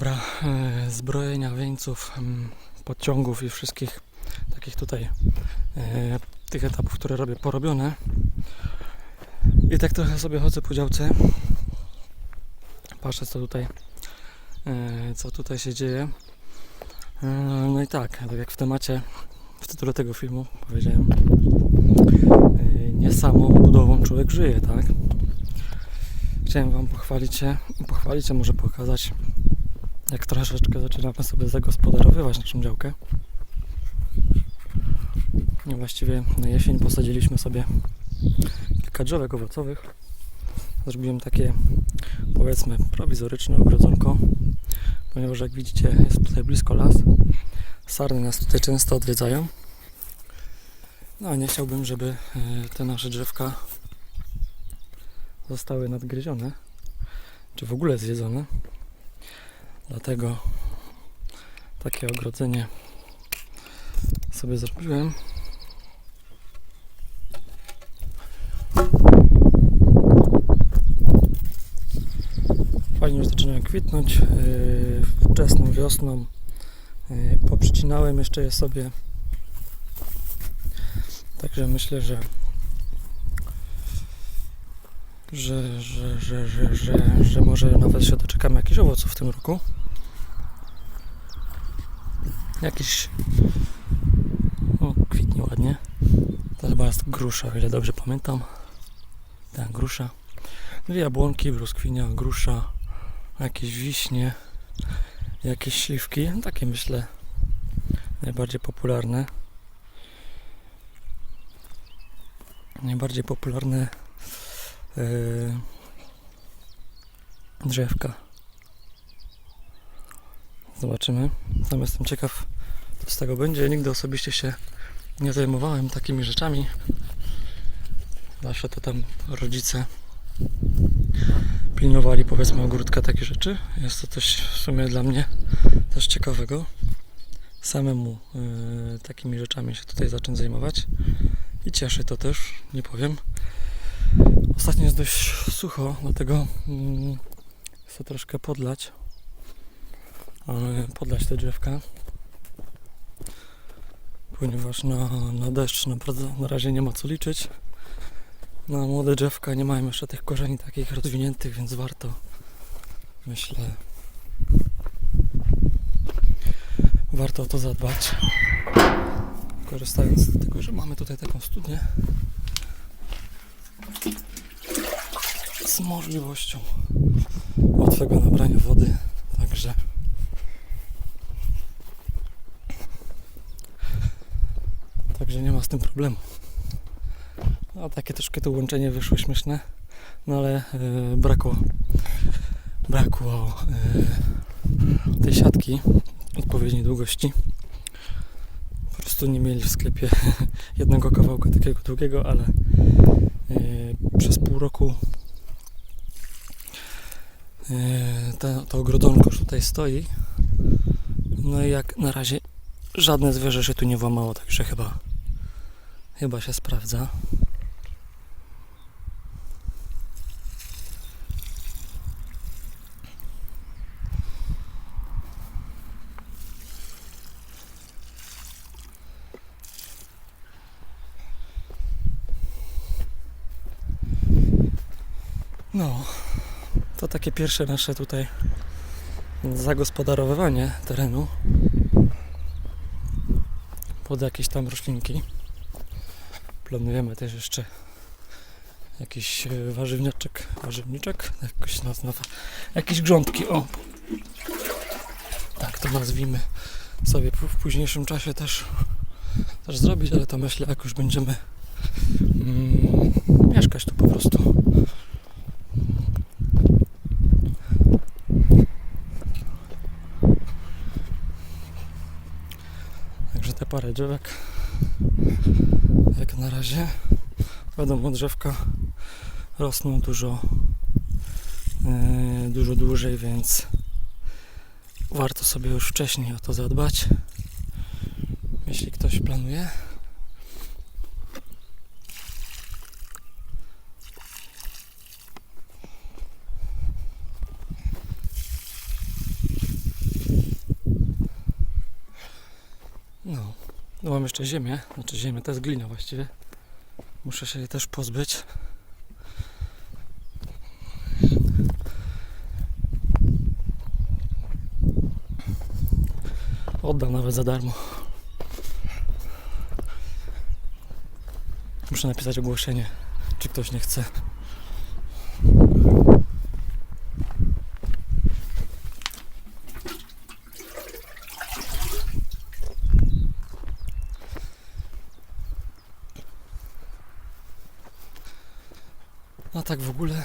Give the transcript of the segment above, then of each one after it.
Dobra, e, zbrojenia, wieńców, mm, podciągów i wszystkich takich tutaj e, tych etapów, które robię, porobione. I tak trochę sobie chodzę po działce. Patrzę co tutaj, e, co tutaj się dzieje. No i tak, tak jak w temacie, w tytule tego filmu powiedziałem, nie samą budową człowiek żyje, tak? Chciałem Wam pochwalić się, pochwalić, a może pokazać, jak troszeczkę zaczynamy sobie zagospodarowywać naszą działkę. I właściwie na jesień posadziliśmy sobie kilka drzewek owocowych. Zrobiłem takie, powiedzmy, prowizoryczne ogrodzonko, ponieważ jak widzicie jest tutaj blisko las. Sarny nas tutaj często odwiedzają. No a nie chciałbym, żeby e, te nasze drzewka zostały nadgryzione, czy w ogóle zjedzone. Dlatego takie ogrodzenie sobie zrobiłem. Fajnie już zaczynają kwitnąć yy, wczesną wiosną. Yy, poprzycinałem jeszcze je sobie. Także myślę, że że, że, że, że, że, że może nawet się doczekamy jakichś owoców w tym roku. Jakiś o, kwitnie ładnie. To chyba jest grusza, o ile dobrze pamiętam. Tak, grusza. Dwie jabłonki, brzoskwinia, grusza, jakieś wiśnie, jakieś śliwki. No, takie myślę najbardziej popularne. Najbardziej popularne yy, drzewka. Zobaczymy. Sam jestem ciekaw, co z tego będzie. Nigdy osobiście się nie zajmowałem takimi rzeczami. Zawsze to tam rodzice pilnowali powiedzmy ogródka takie rzeczy. Jest to coś w sumie dla mnie też ciekawego. Samemu yy, takimi rzeczami się tutaj zacząć zajmować. I cieszy to też, nie powiem. Ostatnio jest dość sucho, dlatego mm, chcę troszkę podlać. Podlać te drzewka. Ponieważ na, na deszcz naprawdę na razie nie ma co liczyć. Na młode drzewka nie mają jeszcze tych korzeni takich rozwiniętych, więc warto myślę warto o to zadbać. Korzystając z tego, że mamy tutaj taką studnię. z możliwością łatwego nabrania wody, także także nie ma z tym problemu. A takie troszkę to łączenie wyszło śmieszne, no ale yy, brakło brakło yy, tej siatki odpowiedniej długości. Po prostu nie mieli w sklepie jednego kawałka takiego długiego, ale yy, przez pół roku Yy, to, to ogrodzonko już tutaj stoi. No i jak na razie żadne zwierzę się tu nie włamało, także chyba chyba się sprawdza. No, to takie pierwsze nasze tutaj zagospodarowywanie terenu pod jakieś tam roślinki. Planujemy też jeszcze jakiś e, warzywniaczek, warzywniczek, jakoś nazwa, jakieś grządki, o, tak to nazwijmy sobie w późniejszym czasie też, też zrobić, ale to myślę, jak już będziemy mm, mieszkać tu po prostu. Także te parę drzewek jak na razie. Wiadomo drzewka rosną dużo yy, dużo dłużej, więc warto sobie już wcześniej o to zadbać. Jeśli ktoś planuje No. No mam jeszcze ziemię, znaczy ziemię, to jest glina właściwie. Muszę się jej też pozbyć. Oddam nawet za darmo. Muszę napisać ogłoszenie, czy ktoś nie chce. Tak w ogóle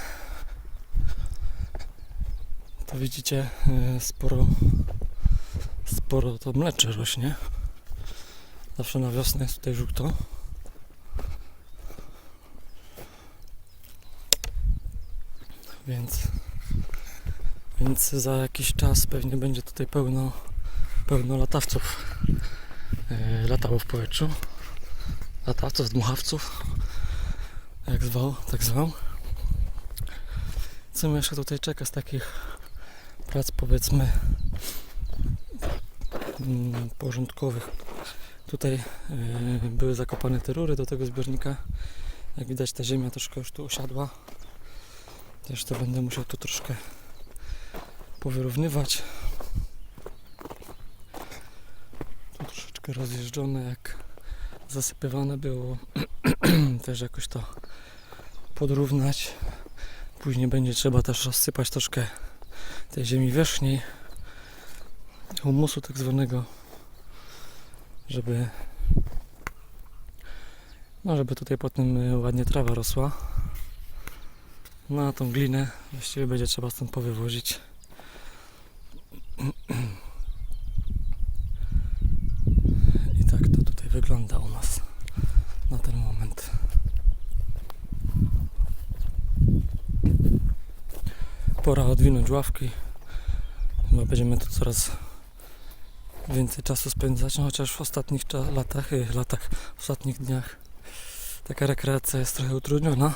to widzicie e, sporo sporo to mlecze rośnie. Zawsze na wiosnę jest tutaj żółto. Więc więc za jakiś czas pewnie będzie tutaj pełno pełno latawców e, latało w powietrzu. Latawców, dmuchawców jak zwał, tak zwał. Co mnie jeszcze tutaj czeka z takich prac powiedzmy mm, porządkowych. Tutaj e, były zakopane te rury do tego zbiornika. Jak widać ta ziemia troszkę już tu osiadła. Też to będę musiał tu troszkę powyrównywać. Tu troszeczkę rozjeżdżone jak zasypywane było. Też jakoś to podrównać. Później będzie trzeba też rozsypać troszkę tej ziemi wierzchniej, humusu tak zwanego, żeby no żeby tutaj potem y, ładnie trawa rosła. No a tą glinę właściwie będzie trzeba stąd powywozić. I tak to tutaj wygląda u nas Pora odwinąć ławki. Chyba będziemy tu coraz więcej czasu spędzać, no chociaż w ostatnich latach, y, latach, w ostatnich dniach taka rekreacja jest trochę utrudniona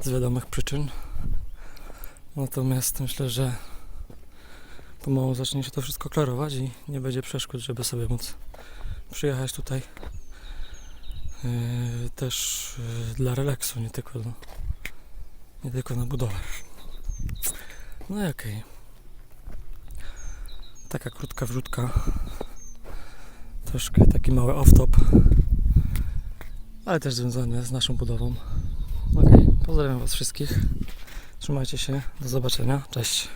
z wiadomych przyczyn. Natomiast myślę, że pomału zacznie się to wszystko klarować i nie będzie przeszkód, żeby sobie móc przyjechać tutaj yy, też yy, dla relaksu, nie tylko, do, nie tylko na budowę. No i okej. Taka krótka wrzutka. Troszkę taki mały off-top. Ale też związany z naszą budową. Okej, pozdrawiam Was wszystkich. Trzymajcie się. Do zobaczenia. Cześć.